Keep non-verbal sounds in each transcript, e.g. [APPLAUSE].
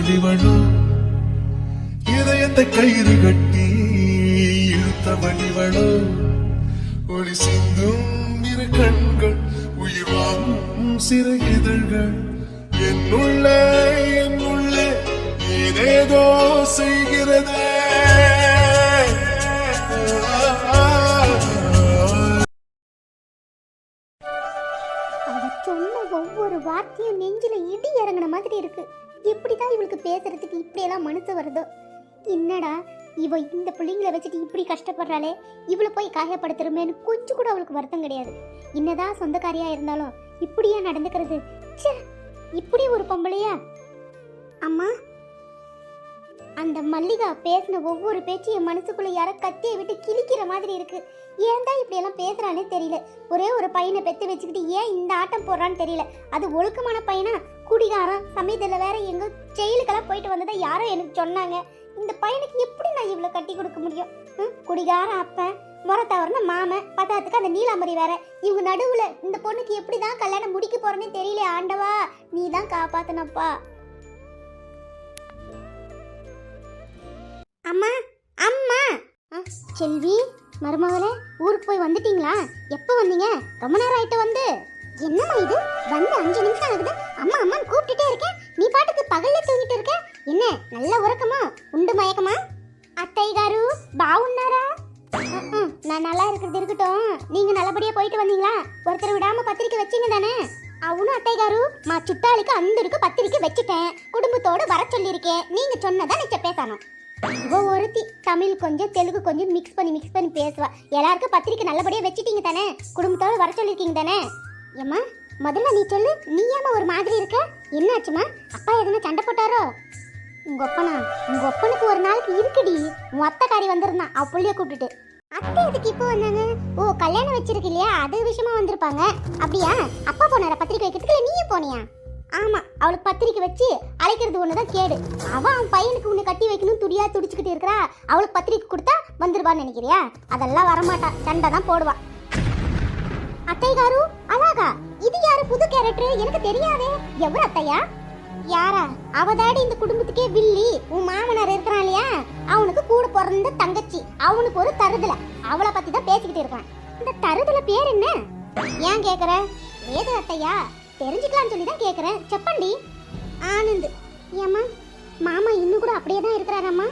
வழிவளோ இதயத்தை கயிறு கட்டி இழுத்த வழிவளோ ஒளி சிந்தும் இரு கண்கள் உயிர் வாங்கும் சிறு இதழ்கள். என்னுள்ளே என்னுள்ளே ஏதேதோ செய்கிறதே. சொன்ன ஒவ்வொரு வார்த்தையும் நெஞ்சில இடி இறங்கின மாதிரி இருக்கு. எப்படிதான் இவளுக்கு பேசுறதுக்கு இப்படியெல்லாம் மனசு வருதோ? என்னடா இவ இந்த பிள்ளைங்களை வச்சுட்டு இப்படி கஷ்டப்படுறாளே? இவளை போய் காயப்படுத்துறமேன்னு கொஞ்சம் கூட அவளுக்கு வருத்தம் கிடையாது. என்னதான் சொந்தக்காரியா இருந்தாலும் இப்படியா நடந்துக்கிறது? ச்சே இப்படி ஒரு பொம்பளையா? அம்மா அந்த மல்லிகா பேசின ஒவ்வொரு பேச்சும் என் மனசுக்குள்ள யாரோ கத்தியை விட்டு கிழிக்கிற மாதிரி இருக்கு. ஏன் தான் இப்படி எல்லாம் பேசுறானே தெரியல. ஒரே ஒரு பையனை பெத்து வச்சுக்கிட்டு ஏன் இந்த ஆட்டம் போடுறான்னு தெரியல. அது ஒழுக்கமான பையனா? குடிகாரன் சமயத்தில் வேற எங்க ஜெயிலுக்கெல்லாம் போயிட்டு வந்ததை யாரோ எனக்கு சொன்னாங்க. இந்த பையனுக்கு எப்படி நான் இவ்வளோ கட்டி கொடுக்க முடியும்? ம்? குடிகாரன் அப்பன் முறை தவறுன மாமன் பத்தாத்துக்கு அந்த நீலாம்பரி வேற. இவங்க நடுவுல இந்த பொண்ணுக்கு எப்படி தான் கல்யாணம் முடிக்க போறேன்னு தெரியல ஆண்டவா. நீ தான் காப்பாத்தனப்பா. அம்மா அம்மா. செல்வி மருமகளே ஊருக்கு போய் வந்துட்டீங்களா? எப்போ வந்தீங்க? ரொம்ப நேரம் ஆயிட்டு வந்து. என்னம்மா இது? வந்து அஞ்சு நிமிஷம் ஆகுது. அம்மா அம்மான்னு கூப்பிட்டுட்டே இருக்கேன் நீ பாட்டுக்கு பகல்ல தூங்கிட்டு இருக்க? என்ன நல்ல உறக்கமா? உண்டு மயக்கமா? அத்தை காரு பாவுன்னாரா நான் நல்லா இருக்கிறது இருக்கட்டும். நீங்க நல்லபடியா போயிட்டு வந்தீங்களா? ஒருத்தர் விடாம பத்திரிக்கை வச்சீங்க தானே? அவனும் அத்தை காரு மா சுட்டாளுக்கு அந்த இருக்கு பத்திரிக்கை வச்சுட்டேன். குடும்பத்தோட வர சொல்லியிருக்கேன். நீங்க சொன்னதா நிச்சயம் பேசணும் இவ ஒருத்தி தமிழ் கொஞ்சம் தெலுங்கு கொஞ்சம் மிக்ஸ் பண்ணி மிக்ஸ் பண்ணி பேசுவா. எல்லாருக்கும் பத்திரிக்கை நல்லபடியா வச்சுட்டீங்க தானே? குடும்பத்தோட வர சொல்லியிருக்கீங்க தானே? ஏம்மா முதல்ல நீ சொல்லு நீ ஏமா ஒரு மாதிரி இருக்க? என்னாச்சுமா அப்பா எதுனா சண்டை போட்டாரோ? உங்க ஒப்பனா உங்க ஒப்பனுக்கு ஒரு நாளைக்கு இருக்குடி. உன் அத்தைக்காரி வந்திருந்தான் அவ கூப்பிட்டுட்டு. அத்தை எதுக்கு இப்போ வந்தாங்க? ஓ கல்யாணம் வச்சிருக்கு இல்லையா? அது விஷயமா வந்திருப்பாங்க. அப்படியா? அப்பா போனாரா? பத்திரிக்கை வைக்கிறதுக்கு நீயும் போனியா? ஆமா அவளுக்கு பத்திரிக்கை வச்சு அழைக்கிறது ஒண்ணுதான் கேடு. அவன் அவன் பையனுக்கு ஒன்று கட்டி வைக்கணும் துடியா துடிச்சுக்கிட்டு இருக்கிறா. அவளுக்கு பத்திரிக்கை கொடுத்தா வந்துருவான்னு நினைக்கிறியா? அதெல்லாம் வரமாட்டான் சண்டை தான் போடுவான் அத்தை காரு அழகா இது யாரு புது கேரக்டர் எனக்கு தெரியாதே. எவ்வளவு அத்தையா? யாரா? அவதாடி இந்த குடும்பத்துக்கே வில்லி. உன் மாமனார் இருக்கிறான் இல்லையா? அவனுக்கு கூட பிறந்த தங்கச்சி. அவனுக்கு ஒரு தருதல. அவளை பத்தி தான் பேசிக்கிட்டு இருக்கான். இந்த தருதல பேர் என்ன? ஏன் கேக்குற? ஏது அத்தையா? தெரிஞ்சுக்கலாம்னு சொல்லி தான் கேக்குறேன். செப்பண்டி. ஆனந்த். ஏம்மா? மாமா இன்னும் கூட அப்படியே தான் இருக்கிறாரம்மா.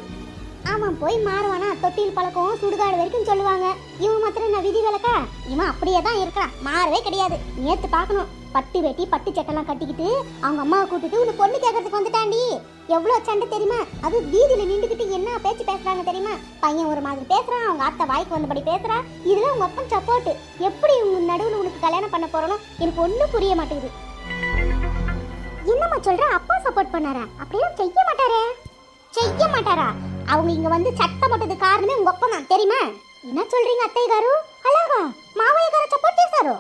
அவன் போய் மாறுவானா? தொட்டில் பழக்கம் சுடுகாடு வரைக்கும் சொல்லுவாங்க. இவன் மாத்திரம் நான் விதி விளக்கா இவன் அப்படியே தான் இருக்கான். மாறவே கிடையாது. நேத்து பார்க்கணும். பட்டு வெட்டி பட்டு சட்டெல்லாம் கட்டிக்கிட்டு அவங்க அம்மாவை கூட்டிட்டு உன்னை பொண்ணு கேட்கறதுக்கு வந்துட்டாண்டி. எவ்வளோ சண்டை தெரியுமா? அது வீதியில் நின்றுக்கிட்டு என்ன பேச்சு பேசுறாங்க தெரியுமா? பையன் ஒரு மாதிரி பேசுறான் அவங்க அத்தை வாய்க்கு வந்தபடி பேசுறா. இதெல்லாம் உங்க அப்பன் சப்போர்ட் எப்படி உங்க நடுவில் உனக்கு கல்யாணம் பண்ண போறோம் எனக்கு ஒன்றும் புரிய மாட்டேங்குது. என்னம்மா சொல்ற? அப்பா சப்போர்ட் பண்ணாரா? அப்படியெல்லாம் செய்ய மாட்டாரே. செய்ய மாட்டாரா? அவங்க இங்க வந்து சட்டை போட்டது காரணமே உங்க அப்பா தான் தெரியுமா? என்ன சொல்றீங்க அத்தை காரு? அழகா மாவைய கார சப்போட்டே சாரு.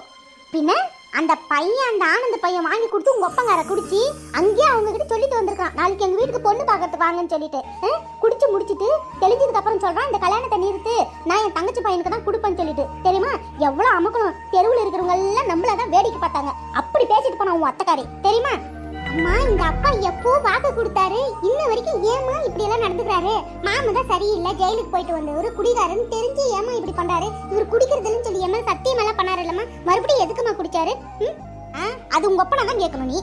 பின்ன அந்த பையன் அந்த ஆனந்த பையன் வாங்கி கொடுத்து உங்க அப்பங்கார குடிச்சு அங்கேயே அவங்க கிட்ட சொல்லிட்டு வந்திருக்கான் நாளைக்கு எங்க வீட்டுக்கு பொண்ணு பார்க்கறது வாங்கன்னு சொல்லிட்டு குடிச்சு முடிச்சிட்டு தெளிஞ்சதுக்கு அப்புறம் சொல்றான் இந்த கல்யாணத்தை நிறுத்து நான் என் தங்கச்சி பையனுக்கு தான் கொடுப்பேன்னு சொல்லிட்டு. தெரியுமா? எவ்வளவு அமுக்கணும் தெருவில் இருக்கிறவங்க எல்லாம் நம்மள தான் வேடிக்கை பார்த்தாங்க. அப்படி பேசிட்டு போனான் உன் அத்தைக்காரி தெரியுமா? அம்மா இந்த அப்பா எப்போ வாக்கு கொடுத்தாரு? இன்ன வரைக்கும் ஏமா இப்படி எல்லாம் நடந்துக்கிறாரு? மாமா தான் சரியில்லை ஜெயிலுக்கு போயிட்டு வந்த ஒரு குடிகாரன் தெரிஞ்சு ஏமா இப்படி பண்றாரு? இவர் குடிக்கிறதுன்னு சொல்லி ஏமா சத்தியம் எல்லாம் பண்ணாரு இல்லம்மா? மறுபடியும் எதுக்குமா குடிச்சாரு? ம்? ஆ, அது உங்க அப்பனா தான் கேட்கணும் நீ.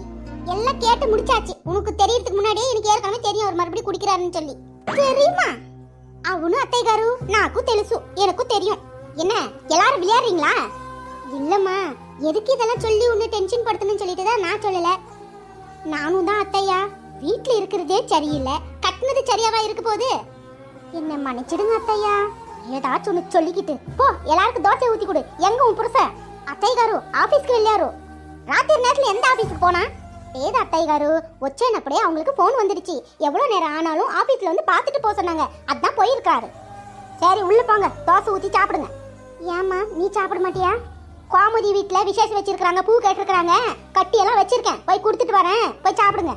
எல்லாம் கேட்டு முடிச்சாச்சு. உனக்கு தெரியறதுக்கு முன்னாடியே எனக்கு ஏற்கனவே தெரியும் அவர் மறுபடியும் குடிக்கிறாருன்னு சொல்லி. தெரியுமா? அவனு அத்தை நாக்கும் தெலுசு. எனக்கும் தெரியும். என்ன எல்லாரும் விளையாடுறீங்களா? இல்லம்மா எதுக்கு இதெல்லாம் சொல்லி உன்னை டென்ஷன் படுத்தணும்னு சொல்லிட்டு தான் நான் சொல்லலை. நானும் தான் அத்தையா. வீட்டில் இருக்கிறதே சரியில்லை. கட்டினது சரியாவா இருக்க போது என்ன மன்னிச்சிடுங்க அத்தையா. ஏதாச்சும் ஒன்று சொல்லிக்கிட்டு போ எல்லாருக்கும் தோசை ஊற்றி கொடு. எங்க உன் புருஷ? அத்தைகாரு ஆஃபீஸ்க்கு இல்லையாரு ராத்திரி நேரத்தில் எந்த ஆஃபீஸுக்கு போனா? ஏது அத்தைகாரு ஒச்சேனப்படியே அவங்களுக்கு ஃபோன் வந்துடுச்சு. எவ்வளோ நேரம் ஆனாலும் ஆஃபீஸில் வந்து பார்த்துட்டு போக சொன்னாங்க. அதான் போயிருக்காரு. சரி உள்ளே போங்க. தோசை ஊற்றி சாப்பிடுங்க. ஏம்மா நீ சாப்பிட மாட்டியா? கோமதி வீட்டில் விசேஷம் வச்சிருக்கிறாங்க பூ கேட்டிருக்கிறாங்க. கட்டியெல்லாம் வச்சிருக்கேன். போய் கொடுத்துட்டு வரேன். போய் சாப்பிடுங்க.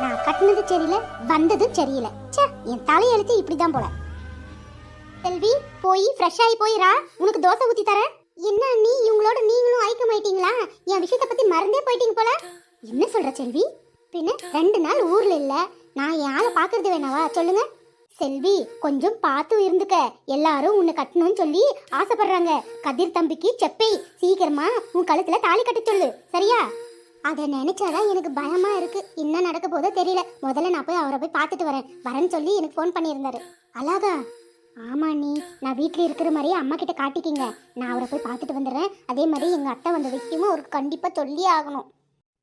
நான் கட்டினது சரியில்லை வந்ததும் சரியில்லை. ச்சே என் தலையெழுத்து இப்படிதான் போல. செல்வி போய் ஃப்ரெஷ் ஆகி போயிரா உனக்கு தோசை ஊத்தி தரேன். என்ன நீ இவங்களோட நீங்களும் ஐக்கமாயிட்டீங்களா என் விஷயத்தை பத்தி மறந்தே போயிட்டீங்க போல. என்ன சொல்ற செல்வி? பின்ன ரெண்டு நாள் ஊர்ல இல்ல. நான் என் ஆளை பாக்குறது வேணாவா? சொல்லுங்க. செல்வி கொஞ்சம் பார்த்து இருந்துக்க. எல்லாரும் உன்னை கட்டணும்னு சொல்லி ஆசைப்படுறாங்க. கதிர் தம்பிக்கு செப்பை. சீக்கிரமா உன் கழுத்துல தாலி கட்ட சொல்லு. சரியா? அதை நினைச்சாதான் எனக்கு பயமா இருக்கு. என்ன நடக்க போதோ தெரியல. முதல்ல நான் போய் அவரை போய் பார்த்துட்டு வரேன். வரேன்னு சொல்லி எனக்கு ஃபோன் பண்ணியிருந்தாரு. அழகா ஆமா நீ நான் வீட்டில் இருக்கிற மாதிரியே அம்மா கிட்ட காட்டிக்கிங்க. நான் அவரை போய் பார்த்துட்டு வந்துடுறேன். அதே மாதிரி எங்கள் அத்தை வந்த விஷயமும் அவருக்கு கண்டிப்பாக சொல்லியே ஆகணும்.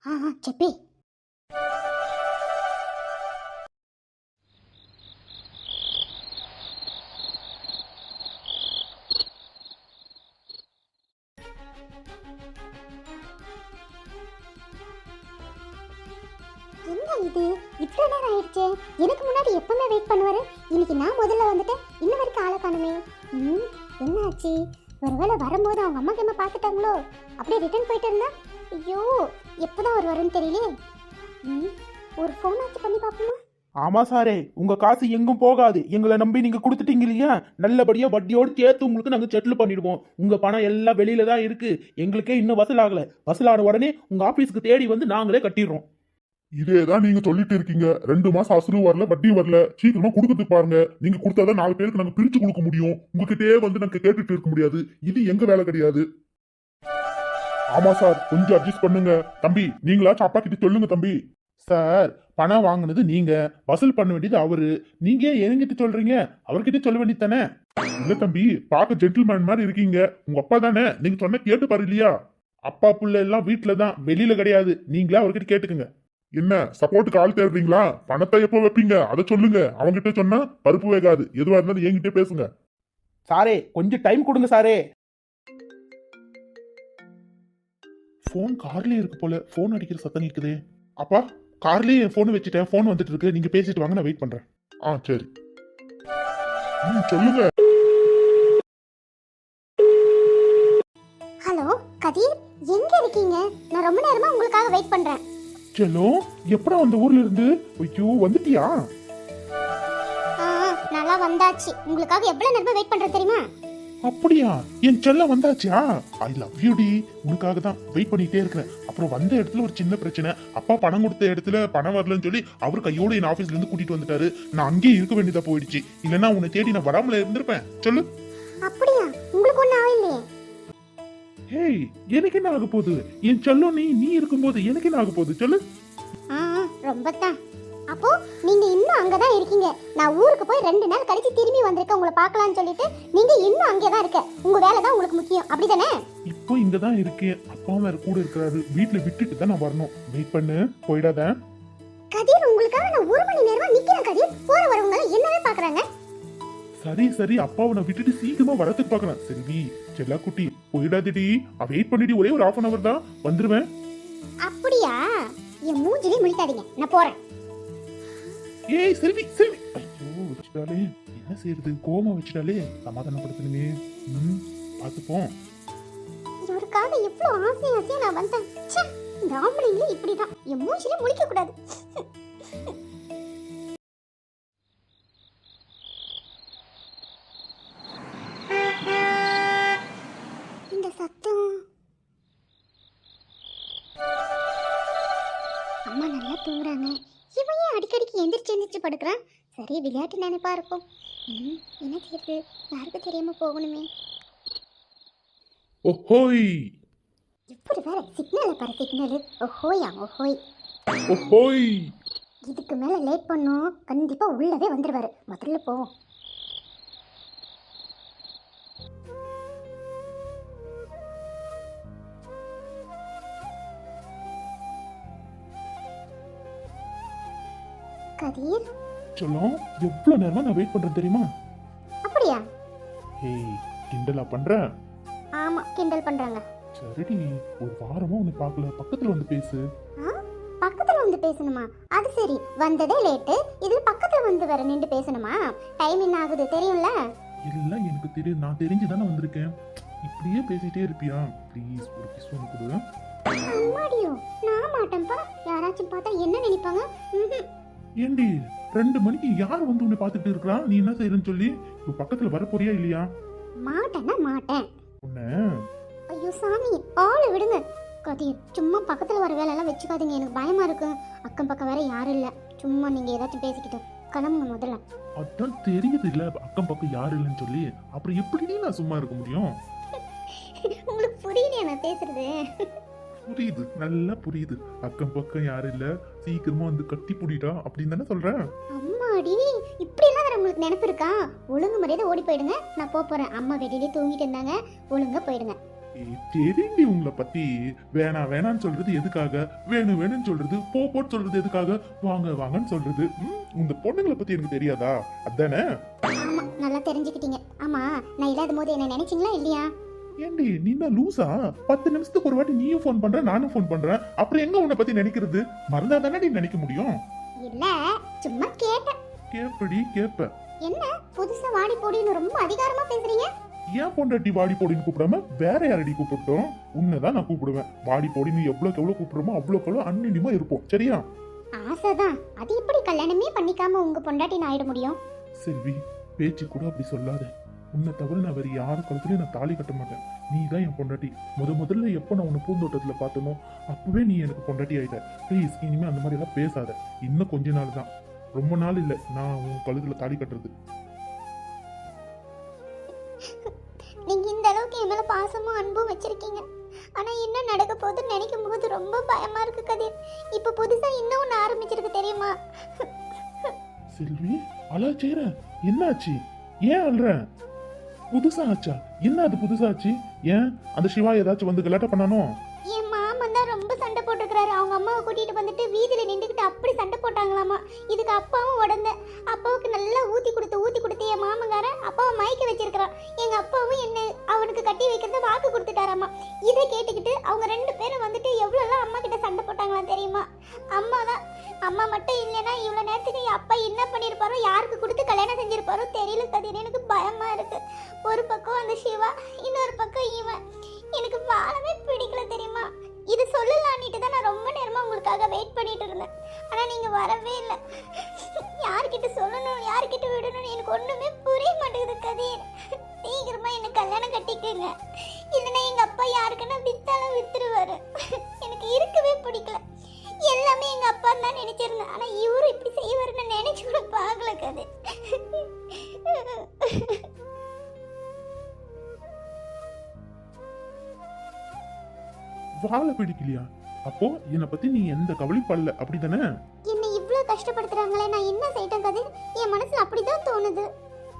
ஆ செப்பி. நான் வந்துட்டேன் இன்ன வரைக்கும் ஆளை காணுமே. ம் என்ன ஆச்சு ஒருவேளை வரும்போது அவங்க அம்மா கிம்மா பார்த்துட்டாங்களோ? அப்படியே ரிட்டர்ன் போயிட்டு இருந்தா? ஐயோ எப்போதான் அவர் வரும்னு தெரியலையே ம் ஒரு ஃபோன் ஆச்சு பண்ணி பார்ப்போமா? ஆமா சாரே உங்க காசு எங்கும் போகாது. எங்களை நம்பி நீங்க கொடுத்துட்டீங்க இல்லையா? நல்லபடியா வட்டியோடு சேர்த்து உங்களுக்கு நாங்க செட்டில் பண்ணிடுவோம். உங்க பணம் எல்லாம் வெளியில தான் இருக்கு. எங்களுக்கே இன்னும் வசூல் வசூலான உடனே உங்க ஆபீஸ்க்கு தேடி வந்து நாங்களே கட்டிடுறோம். இதேதான் நீங்க சொல்லிட்டு இருக்கீங்க. ரெண்டு மாசம் அசலும் வரல வட்டியும் வரல. சீக்கிரமா கொடுக்கறதுக்கு பாருங்க. நீங்க கொடுத்தாதான் நாலு பேருக்கு நாங்க பிரிச்சு கொடுக்க முடியும். உங்ககிட்டயே வந்து நாங்க கேட்டுட்டு இருக்க முடியாது. இது எங்க வேலை கிடையாது. ஆமா சார் கொஞ்சம் அட்ஜஸ்ட் பண்ணுங்க. தம்பி நீங்களாச்சும் அப்பா கிட்ட சொல்லுங்க தம்பி. சார் பணம் வாங்கினது நீங்க. வசூல் பண்ண வேண்டியது அவரு. நீங்க ஏன் என்கிட்ட சொல்றீங்க? அவர்கிட்ட சொல்ல வேண்டியது தானே இல்ல தம்பி பார்க்க ஜென்டில்மேன் மாதிரி இருக்கீங்க. உங்க அப்பா தானே? நீங்க சொன்ன கேட்டு பாரு இல்லையா? அப்பா புள்ள எல்லாம் வீட்டுல தான் வெளியில கிடையாது. நீங்களே அவர்கிட்ட கேட்டுக்குங்க. என்ன சப்போர்ட்டுக்கு ஆள் தேடுறீங்களா? பணத்தை எப்போ வைப்பீங்க? அதை சொல்லுங்க. அவங்கிட்ட சொன்னா பருப்பு வேகாது. எதுவா இருந்தாலும் என்கிட்ட பேசுங்க. சாரே கொஞ்சம் டைம் கொடுங்க சாரே. ஃபோன் கார்லயே இருக்கு போல. ஃபோன் அடிக்கிற சத்தம் கேக்குதே. அப்பா கார்லயே என் ஃபோன் வச்சுட்டேன். ஃபோன் வந்துட்டு இருக்கு. நீங்க பேசிட்டு வாங்க நான் வெயிட் பண்றேன். ஆ சரி. ம் சொல்லுங்க. ஹலோ கதீர். எங்க இருக்கீங்க? நான் ரொம்ப நேரமா உங்களுக்காக வெயிட் பண்றேன். செல்லோ எப்படா அந்த ஊர்ல இருந்து? ஐயோ வந்துட்டியா? நல்லா வந்தாச்சு. உங்களுக்காக எவ்வளவு நேரமா வெயிட் பண்றேன் தெரியுமா? அப்படியா? என் செல்லம் வந்தாச்சா? ஐ லவ் யூ டி. உனக்காக தான் வெயிட் பண்ணிட்டே இருக்கிறேன். அப்புறம் வந்த இடத்துல ஒரு சின்ன பிரச்சனை. அப்பா பணம் கொடுத்த இடத்துல பணம் வரலன்னு சொல்லி அவர் கையோட என் ஆபீஸ்ல இருந்து கூட்டிட்டு வந்துட்டாரு. நான் அங்கேயே இருக்க வேண்டியதா போயிடுச்சு. இல்லைன்னா உன்னை தேடி நான் வராமல இருந்திருப்பேன். சொல்லு. அப்படியா? உங்களுக்கு ஒன்றும் ஆகலையே. ஹேய் எனக்கு என்ன ஆக போகுது? என் செல்லம் நீ நீ இருக்கும்போது எனக்கு என்ன ஆக போகுது? சொல்லு. ரொம்ப தான் அப்போ நீங்க இன்னும் அங்கதான் இருக்கீங்க. நான் ஊருக்கு போய் ரெண்டு நாள் கழிச்சு திரும்பி வந்திருக்கேன் உங்களை பார்க்கலாம்னு சொல்லிட்டு. நீங்க இன்னும் அங்கே தான் இருக்க. உங்க வேலை தான் உங்களுக்கு முக்கியம். அப்படிதானே? இப்போ இங்க தான் இருக்கேன். அப்பா வேற கூட இருக்கிறாரு. வீட்ல விட்டுட்டு தான் நான் வரணும். வெயிட் பண்ணு. போயிடாத. கதிர் உங்களுக்காக நான் ஒரு மணி நேரமா நிக்கிறேன் கதிர். போற வரவங்க என்னவே பாக்குறாங்க சரி சரி. அப்பாவை நான் விட்டுட்டு சீக்கிரமா வரதுக்கு பார்க்கறேன். செல்வி செல்லாக்குட்டி போயிடாதடி வெயிட் பண்ணிட்டு ஒரே ஒரு half அன் அவர் தான். வந்துருவேன். அப்படியா? என் மூஞ்சிலே முழிக்காதீங்க. நான் போறேன். ஏய் செல்வி செல்வி. ஐயோ வச்சுட்டாலே. என்ன செய்யறது கோமா வச்சுட்டாலே சமாதானப்படுத்தணுமே. ம் பார்த்துப்போம். இவருக்காக எவ்வளவு ஆசை ஆசையா நான் வந்தேன். இந்த ஆம்பளைங்களே இப்படிதான். என் மூஞ்சிலே முழிக்க கூடாது படுக்கிறான். சரி விளையாட்டு நினைப்பா இருக்கும். ம், என்ன செய்யுது யாருக்கு தெரியாம போகணுமே. ஓஹோய். இப்படி வேற சிக்னல் பாரு சிக்னல் ஓஹோயா ஓஹோய். ஓஹோய். இதுக்கு மேல லேட் பண்ணோம். கண்டிப்பா உள்ளவே வந்துருவாரு. முதல்ல போவோம் கதிர் சொல்லும் எவ்வளவு நேரமா நான் வெயிட் பண்றேன் தெரியுமா? அப்படியா? ஏய் கிண்டலா பண்ற? ஆமா கிண்டல் பண்றாங்க. சரிடி ஒரு வாரமா உன்னை பார்க்கல. பக்கத்துல வந்து பேசு. ஆ? பக்கத்துல வந்து பேசணுமா? அது சரி. வந்ததே லேட்டு இதுல பக்கத்துல வந்து வேற நின்று பேசணுமா? டைம் என்ன ஆகுது தெரியும்ல? எல்லாம் எனக்கு தெரியும். நான் தெரிஞ்சு தானே வந்திருக்கேன். இப்படியே பேசிட்டே இருப்பியா? ப்ளீஸ் ஒரு கிஸ் ஒன்று கொடு. அம்மாடியோ நான் மாட்டேன்ப்பா யாராச்சும் பார்த்தா என்ன நினைப்பாங்க. ஏண்டி ரெண்டு மணிக்கு யார் வந்து உன்னை பார்த்துட்டு இருக்கா நீ என்ன செய்யறன்னு சொல்லி இப்போ பக்கத்துல வர போறியா இல்லையா? மாட்டேன்னா மாட்டேன். உன்னை? ஐயோ சாமி ஆளை விடுங்க. கதிர் சும்மா பக்கத்துல வர வேலையெல்லாம் வச்சுக்காதீங்க. எனக்கு பயமா இருக்கு. அக்கம் பக்கம் வேற யாரும் இல்ல. சும்மா நீங்க ஏதாச்சும் பேசிக்கிட்டு கிளம்புங்க முதல்ல. அதான் தெரியுது இல்ல. அக்கம் பக்கம் யாரு இல்லைன்னு சொல்லி. அப்புறம் எப்படி நான் சும்மா இருக்க முடியும்? உங்களுக்கு புரியலையா நான் பேசுறது? புரியுது நல்லா புரியுது. அக்கம் பக்கம் யாரு இல்ல. சீக்கிரமா வந்து கட்டி புடிடா அப்படின்னு தானே சொல்றேன். அம்மாடி இப்படி எல்லாம் வேற உங்களுக்கு நினைப்பு இருக்கா? ஒழுங்கு மரியாதை ஓடி போயிடுங்க. நான் போப் போறேன். அம்மா வெளியிலே தூங்கிட்டு இருந்தாங்க. ஒழுங்கா போயிடுங்க. தெரியுண்டி உங்களை பத்தி. வேணாம் வேணாம்னு சொல்றது எதுக்காக? வேணும் வேணும்னு சொல்றது போ போன்னு சொல்றது எதுக்காக? வாங்க வாங்கன்னு சொல்றது. இந்த பொண்ணுங்களை பத்தி எனக்கு தெரியாதா? அதானே? ஆமா நல்லா தெரிஞ்சுக்கிட்டீங்க. ஆமா நான் இல்லாத போது என்ன நினைச்சீங்களா இல்லையா? ஏண்டி நீ தான் லூசா? பத்து நிமிஷத்துக்கு ஒரு வாட்டி நீயும் ஃபோன் பண்ற நானும் ஃபோன் பண்றேன். அப்புறம் எங்க உன்னை பத்தி நினைக்கிறது? மறந்தா தானே நீ நினைக்க முடியும்? இல்ல சும்மா கேட்டேன். கேப்படி கேப்ப. என்ன புதுசா வாடி போடின்னு ரொம்ப அதிகாரமா பேசுறீங்க? ஏன் பொண்டாட்டி வாடி போடின்னு கூப்பிடாம வேற யாரடி கூப்பிட்டோம் உன்னைதான் நான் கூப்பிடுவேன். வாடி போடின்னு எவ்வளவுக்கு எவ்வளவு கூப்பிடுறோமோ அவ்வளோக்கு எவ்வளவு அந்நியமா இருப்போம். சரியா? ஆசைதான். அது எப்படி கல்யாணமே பண்ணிக்காம உங்க பொண்டாட்டி நான் ஆயிட முடியும்? செல்வி பேச்சு கூட அப்படி சொல்லாத. உன்னை தவிர நான் வேற யாரு கழுத்துலயும் நான் தாலி கட்ட மாட்டேன். நீ தான் என் பொண்டாட்டி. முத முதல்ல எப்போ நான் உன்னை பூந்தோட்டத்துல பார்த்தனோ அப்பவே நீ எனக்கு பொண்டாட்டி ஆயிட்ட. ப்ளீஸ் இனிமே அந்த மாதிரி எல்லாம் பேசாத. இன்னும் கொஞ்ச நாள் தான். ரொம்ப நாள் இல்ல. நான் உன் கழுத்துல தாலி கட்டுறது. [LAUGHS] நீங்க இந்த அளவுக்கு என் மேல பாசமும் அன்பும் வச்சிருக்கீங்க. ஆனா என்ன நடக்க போகுதுன்னு நினைக்கும் போது ரொம்ப பயமா இருக்கு கதிர். இப்ப புதுசா இன்னும் ஒண்ணு ஆரம்பிச்சிருக்கு தெரியுமா? [LAUGHS] செல்வி அழா செய்ற. என்னாச்சு? ஏன் அல்ற புதுசா ஆச்சா? என்ன அது புதுசாச்சு ஏன்? அந்த சிவா ஏதாச்சும் வந்து கலாட்ட பண்ணானோ? என் மாமன் தான் ரொம்ப சண்டை அப்பாவை கூட்டிட்டு வந்துட்டு வீதியில நின்றுக்கிட்டு அப்படி சண்டை போட்டாங்களாமா? இதுக்கு அப்பாவும் உடந்த. அப்பாவுக்கு நல்லா ஊத்தி கொடுத்து ஊத்தி கொடுத்து என் மாமங்காரன் அப்பாவை மயக்க வச்சிருக்கிறான். எங்க அப்பாவும் என்ன அவனுக்கு கட்டி வைக்கிறத வாக்கு கொடுத்துட்டாராமா. இதை கேட்டுக்கிட்டு அவங்க ரெண்டு பேரும் வந்துட்டு எவ்வளோலாம் அம்மா கிட்ட சண்டை போட்டாங்களாம் தெரியுமா? அம்மா தான் அம்மா மட்டும் இல்லைன்னா இவ்வளோ நேரத்துக்கு என் அப்பா என்ன பண்ணியிருப்பாரோ யாருக்கு கொடுத்து கல்யாணம் செஞ்சிருப்பாரோ தெரியல கதிர் எனக்கு பயமா இருக்கு. ஒரு பக்கம் அந்த சிவா இன்னொரு பக்கம் இவன். எனக்கு வாழவே பிடிக்கல தெரியுமா? இது சொல்லலான்னுட்டு தான் நான் ரொம்ப நேரமாக உங்களுக்காக வெயிட் பண்ணிட்டு இருந்தேன். ஆனால் நீங்கள் வரவே இல்லை. யார்கிட்ட சொல்லணும் யார்கிட்ட விடணும்னு எனக்கு ஒன்றுமே புரிய மாட்டேங்குது கதிர் சீக்கிரமாக என்னை கல்யாணம் கட்டிக்கங்க. இல்லைன்னா எங்கள் அப்பா யாருக்குன்னா வித்தாலும் வித்துருவார். எனக்கு இருக்கவே பிடிக்கல. எல்லாமே எங்கள் அப்பா தான் நினச்சிருந்தேன். ஆனால் இவரு இப்படி செய்வாருன்னு நினச்சி கூட பார்க்கல கதை. வாழ பிடிக்கலையா அப்போ என்னை பத்தி நீ எந்த கவலைப்படல அப்படிதானே? என்னை இவ்ளோ கஷ்டப்படுத்துறாங்களே நான் என்ன செய்யட்டும் கதிர்? என் மனசுல அப்படிதான் தோணுது.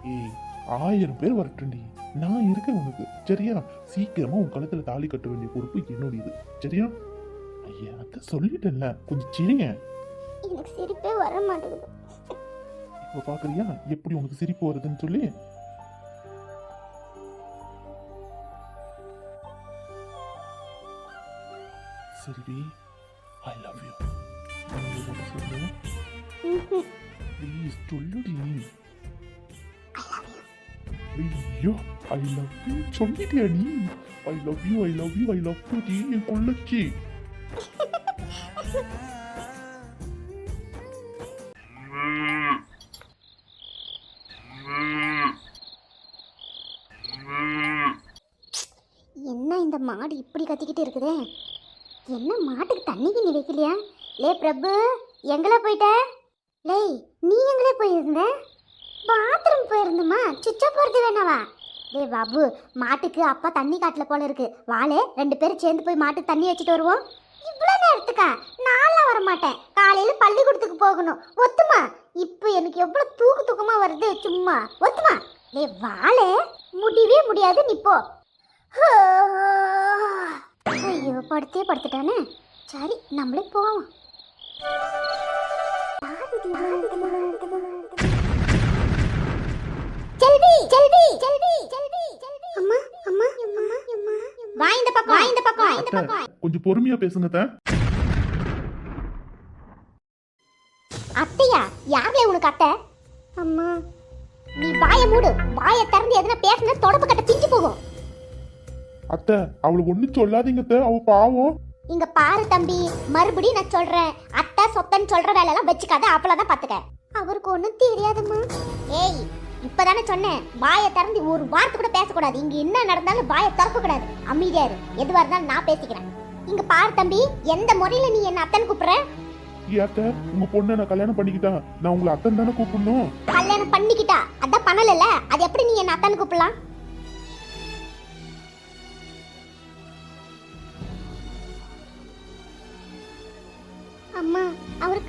ஏய் ஆயிரம் பேர் வரட்டும்டி. நான் இருக்கேன் உனக்கு. சரியா? சீக்கிரமா உன் கழுத்துல தாலி கட்ட வேண்டிய பொறுப்பு என்னுடையது. சரியா? ஐயா அதான் சொல்லிட்டேன்ல. கொஞ்சம் சிரிங்க. எனக்கு சிரிப்பே வர மாட்டேங்குது இப்ப பாக்குறியா? எப்படி உனக்கு சிரிப்பு வருதுன்னு சொல்லி? செல்வி ஐ லவ் யூ சொல்லு ப்ளீஸ் சொல்லுடி ஐயோ ஐ லவ் யூ சொல்லிட்டியா நீ? I love you I love you I love you நீ என் கொள்ளச்சி. என்ன இந்த மாடு இப்படி கத்திக்கிட்டு இருக்குதே? என்ன மாட்டுக்கு தண்ணி கிண்ணி வைக்கலையா லே பிரபு எங்களே போயிட்ட? லேய் நீ எங்களே போயிருந்த? பாத்ரூம் போயிருந்தமா சுச்சா போகிறது வேணாவா? டேய் பாபு மாட்டுக்கு அப்பா தண்ணி காட்டில் போல இருக்கு. வாளே ரெண்டு பேரும் சேர்ந்து போய் மாட்டுக்கு தண்ணி வச்சுட்டு வருவோம். இவ்வளோ நேரத்துக்கா? நான்லாம் வர மாட்டேன் காலையில் பள்ளிக்கூடத்துக்கு போகணும். ஒத்துமா? இப்போ எனக்கு எவ்வளோ தூக்கு தூக்கமாக வருது சும்மா. ஒத்துமா? டேய் வாளே முடியவே முடியாது நிப்போ ஹோ. ஐயோ படுத்தே படுத்துட்டானே. சரி நம்மளே போவோம். செல்வி செல்வி செல்வி செல்வி அம்மா அம்மா அம்மா அம்மா வா இந்த பக்கம் வா இந்த பக்கம். வா இந்த பக்கம் கொஞ்சம் பொறுமையா பேசுங்க அத்தை. அத்தையா? யார்ல உனக்கு அத்தை? அம்மா. நீ வாயை மூடு. வாயை திறந்து எதுனா பேசினா தொடப்பு கட்ட பிஞ்சு போகும். அத்தை அவளுக்கு ஒண்ணும் சொல்லாதீங்க அத்தை அவ பாவம். இங்க பாரு தம்பி மறுபடியும் நான் சொல்றேன். அத்தை சொத்தன்னு சொல்ற வேலையெல்லாம் வச்சுக்காத அவ்வளவுதான் பாத்துக்க. அவருக்கு ஒண்ணும் தெரியாதும்மா. ஏய் இப்பதானே சொன்னேன் வாயை திறந்து ஒரு வார்த்தை கூட பேசக்கூடாது. இங்க என்ன நடந்தாலும் வாயை திறக்க கூடாது அமைதியா இரு. எதுவா இருந்தாலும் நான் பேசிக்கிறேன். இங்க பாரு தம்பி எந்த முறையில நீ என்ன அத்தன் கூப்பிடுற? ஏத்த உங்க பொண்ணை நான் கல்யாணம் பண்ணிக்கிட்டா? நான் உங்களை அத்தன் தானே கூப்பிடணும். கல்யாணம் பண்ணிக்கிட்டா? அதான் பண்ணலல அது எப்படி நீ என்ன அத்தன் கூப்பிடலாம்?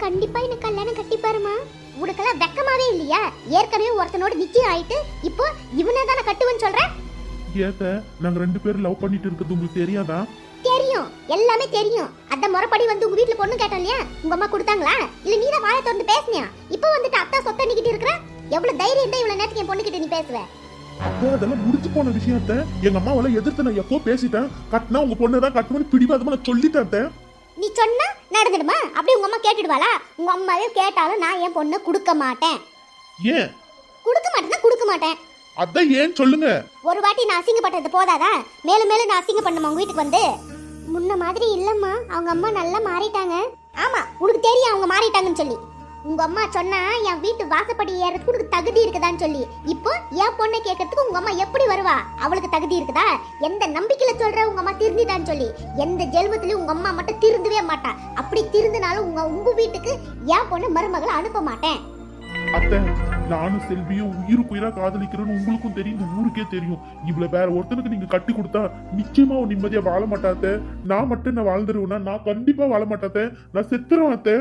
கண்டிப்பா என்ன கல்யாணம் கட்டிப்பாருமா உனக்கெல்லாம் வெக்கமாவே இல்லையா? ஏற்கனவே ஒருத்தனோட நிச்சயம் ஆயிட்டு இப்போ இவனை தானே கட்டுவேன்னு சொல்ற? ஏத்த நாங்க ரெண்டு பேரும் லவ் பண்ணிட்டு இருக்கிறது உங்களுக்கு தெரியாதா? தெரியும். எல்லாமே தெரியும். அத முறைப்படி வந்து உங்க வீட்ல பொண்ணு கேட்டோம் இல்லையா? உங்க அம்மா கொடுத்தாங்களா? இல்ல நீ தான் வாயை திறந்து பேசுனியா? இப்போ வந்துட்டு அத்தா சொத்த நிக்கிட்டு இருக்கிற? எவ்வளவு தைரியம் தான் இவ்வளவு நேரத்துக்கு என் பொண்ணுகிட்ட நீ பேசுவ? அதெல்லாம் முடிஞ்சு போன விஷயத்த எங்க அம்மாவால எதிர்த்து நான் எப்போ பேசிட்டேன்? கட்டினா உங்க பொண்ணை தான் கட்டணும்னு பிடிவாதமா நான் சொல்லிட்டேன். நீ சொன்னா நடந்துடுமா? அப்படியே உங்க அம்மா கேட்டுடுவாளா? உங்க அம்மாவே கேட்டாலும் நான் என் பொண்ணு கொடுக்க மாட்டேன். ஏன்? கொடுக்க மாட்டேன்னா கொடுக்க மாட்டேன். அதான் ஏன் சொல்லுங்க? ஒரு வாட்டி நான் அசிங்கப்பட்டது போதாதா? மேலும் மேலும் நான் அசிங்கம் பண்ணுமா உங்க வீட்டுக்கு வந்து? முன்ன மாதிரி இல்லம்மா. அவங்க அம்மா நல்லா மாறிட்டாங்க. ஆமா. உனக்கு தெரியும் அவங்க மாறிட்டாங்கன்னு சொல்லி. உங்க அம்மா சொன்னா என் வீட்டு வாசப்படி ஏறதுக்கு உனக்கு தகுதி இருக்குதான்னு சொல்லி. இப்போ என் பொண்ணை கேட்கறதுக்கு உங்க அம்மா எப்படி வருவா? அவளுக்கு தகுதி இருக்குதா? எந்த நம்பிக்கையில சொல்ற உங்க அம்மா திருந்திட்டான்னு சொல்லி. எந்த ஜென்மத்திலயும் உங்க அம்மா மட்டும் திருந்தவே மாட்டா. அப்படி திருந்தினாலும் உங்க உங்க வீட்டுக்கு என் பொண்ணு மருமகளை அனுப்ப மாட்டேன். அத்தை நானும் செல்வியும் உயிருக்கு உயிரா காதலிக்கிறேன்னு உங்களுக்கும் தெரியும். இந்த ஊருக்கே தெரியும். இவ்வளவு வேற ஒருத்தனுக்கு நீங்க கட்டி கொடுத்தா நிச்சயமா நிம்மதியா வாழ மாட்டாத்த நான் மட்டும் நான் வாழ்ந்துருவேன்னா நான் கண்டிப்பா வாழ மாட்டாத்த நான் செத்துருவேன் அத்தை.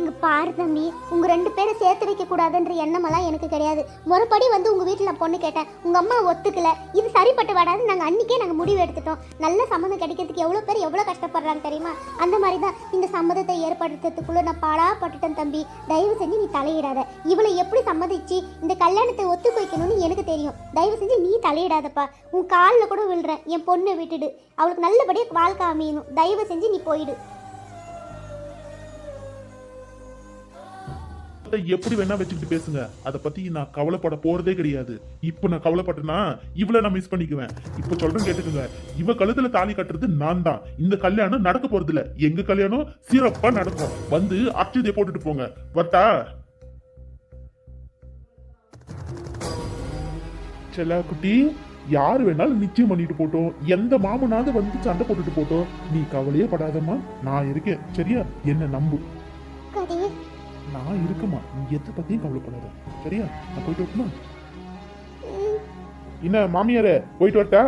இங்க பாரு தம்பி உங்க ரெண்டு பேரை சேர்த்து வைக்க கூடாதுன்ற எண்ணமெல்லாம் எனக்கு கிடையாது. முறைப்படி வந்து உங்க வீட்டில் நான் பொண்ணு கேட்டேன். உங்க அம்மா ஒத்துக்கல. இது சரிப்பட்டு வராது நாங்க அன்னைக்கே நாங்க முடிவு எடுத்துட்டோம். நல்ல சம்மந்தம் கிடைக்கிறதுக்கு எவ்வளோ பேர் எவ்வளோ கஷ்டப்படுறாங்க தெரியுமா? அந்த மாதிரி தான் இந்த சம்மதத்தை ஏற்படுத்துறதுக்குள்ள நான் பாடாப்பட்டுட்டேன் தம்பி. தயவு செஞ்சு நீ தலையிடாத. இவளை எப்படி சம்மதிச்சு இந்த கல்யாணத்தை ஒத்துக்க வைக்கணும்னு எனக்கு தெரியும். தயவு செஞ்சு நீ தலையிடாதப்பா. உன் காலில் கூட விழுறேன். என் பொண்ணை விட்டுடு. அவளுக்கு நல்லபடியாக வாழ்க்கை அமையணும். தயவு செஞ்சு நீ போயிடு. அத்தை, எப்படி வேணா வச்சுக்கிட்டு பேசுங்க. அதை பத்தி நான் கவலைப்பட போறதே கிடையாது. இப்போ நான் கவலைப்பட்டேன்னா இவளை நான் மிஸ் பண்ணிக்குவேன். இப்போ சொல்றேன் கேட்டுக்கோங்க. இவ கழுத்துல தாலி கட்டுறது நான் தான். இந்த கல்யாணம் நடக்க போறது இல்ல எங்க கல்யாணம் சிறப்பா நடக்கும். வந்து அர்ச்சதையை போட்டுட்டு போங்க. வட்டா செல்லா குட்டி யார் வேணாலும் நிச்சயம் பண்ணிட்டு போட்டோம். எந்த மாமனாவது வந்து சண்டை போட்டுட்டு போட்டோம். நீ கவலையே படாதம்மா. நான் இருக்கேன். சரியா? என்ன நம்பு? நான் இருக்குமா? நீ எதை பத்தியும் கவலைப்படாத. சரியா? நான் போயிட்டு வரட்டுமா? என்ன மாமியாரே போயிட்டு வரட்டா?